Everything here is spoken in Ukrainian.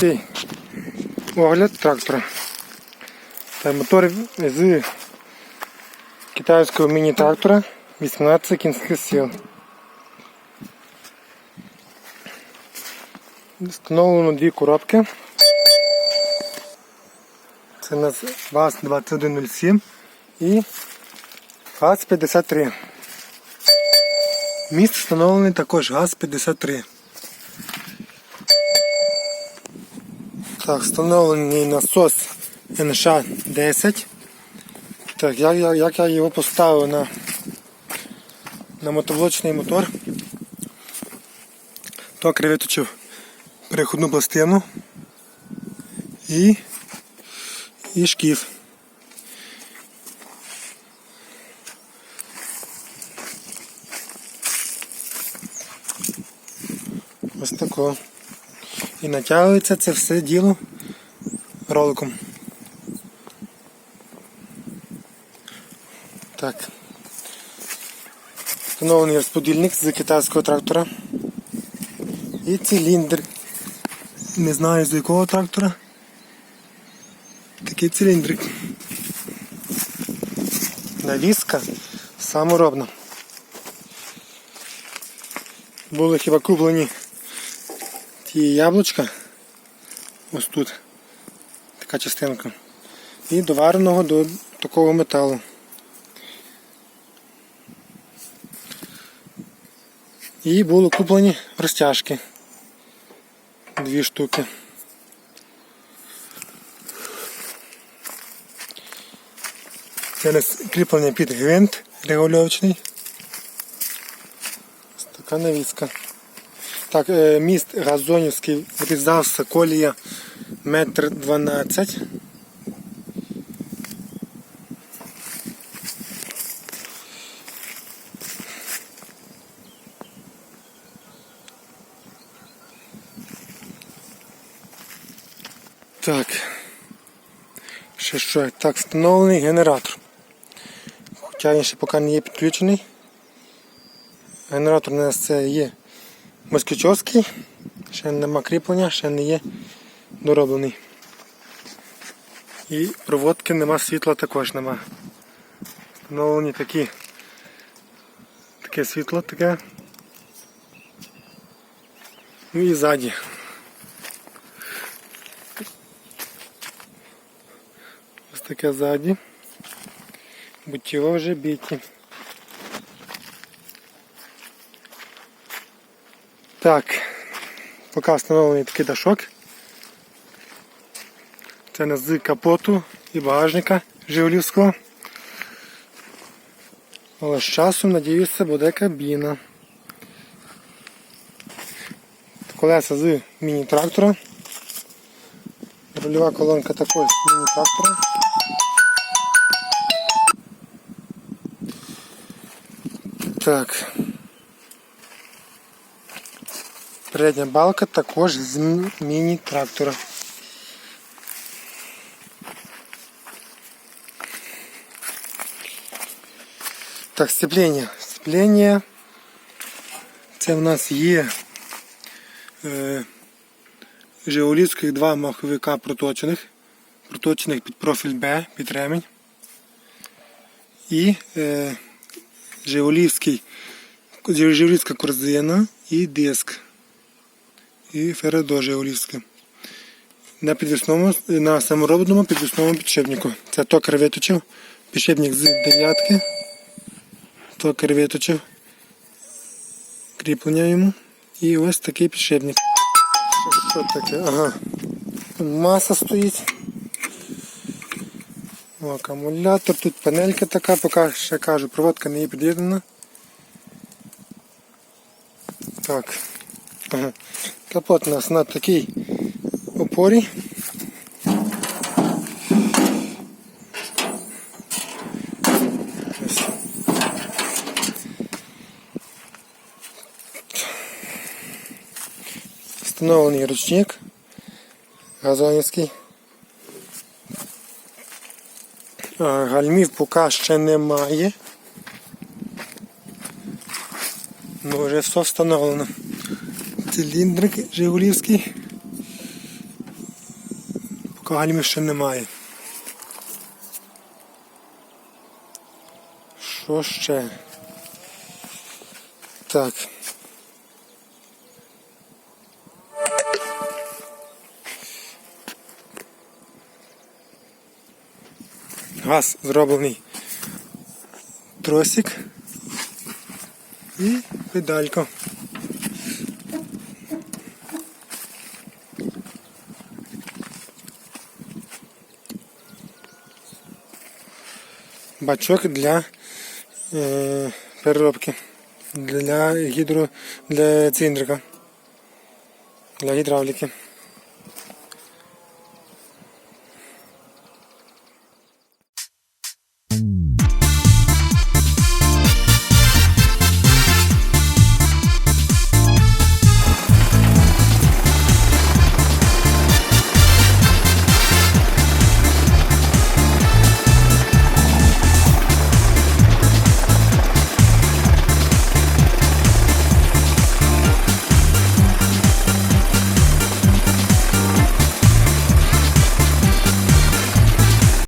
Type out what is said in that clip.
коротенький огляд трактора. Та мотор з китайського міні-трактора 18 кінських сил. Встановлено дві коробки. Це у нас ВАЗ-2107 і ГАЗ-53. Міст встановлений також ГАЗ-53. Так, встановлений насос НШ-10. Так, як, я- як я його поставив на, на мотоблочний мотор, токар виточив переходну пластину і, і шкіф. Ось тако. І натягується це все діло роликом. Так. Встановлений розподільник з китайського трактора. І циліндр. Не знаю з якого трактора. Такий циліндрик. Навіска саморобна. Були хіба куплені ті яблучка. Ось тут. Така частинка. І довареного до такого металу. І були куплені розтяжки. Дві штуки. Це кріплення під гвинт регульовочний. Така навіска. Так, е, міст газонівський врізався колія метр дванадцять. Так. Ще що? Так, встановлений генератор. Хоча він ще поки не є підключений. Генератор у нас це є москвичовський, ще нема кріплення, ще не є дороблений. І проводки нема, світла також нема. Встановлені такі таке світло таке. Ну і ззаді. Ось таке ззаді. Буттєво вже біті. Так, поки встановлений такий дашок. Це не з капоту і багажника Жигулівського. Але з часом, надіюся, буде кабіна. Колеса з міні-трактора. Рульова колонка також з міні-трактора. Так. Передня балка також з міні-трактора. Так, сцеплення. Сцеплення. Це в нас є е, Жигулівських два маховика проточених. Проточених під профіль Б, під ремень. І е, Жигулівський, Жигулівська корзина і диск і Фередо Жигулівське. На на саморобному підвісному підшипнику. Це токар виточив, підшипник з дев'ятки. Токар виточив. Кріплення йому. І ось такий підшипник. Що, що таке? Ага. Маса стоїть. О, акумулятор, тут панелька така, поки ще кажу, проводка не є під'єднана. Так. Капот у нас на такій опорі. Встановлений ручник газонівський. Гальмів поки ще немає. Ну, вже все встановлено. Циліндрик Жигулівський. Поки гальмів ще немає. Що ще? Так. Газ зроблений тросик і педалька. Бачок для е, переробки. Для гідро для циндрика, Для гідравліки.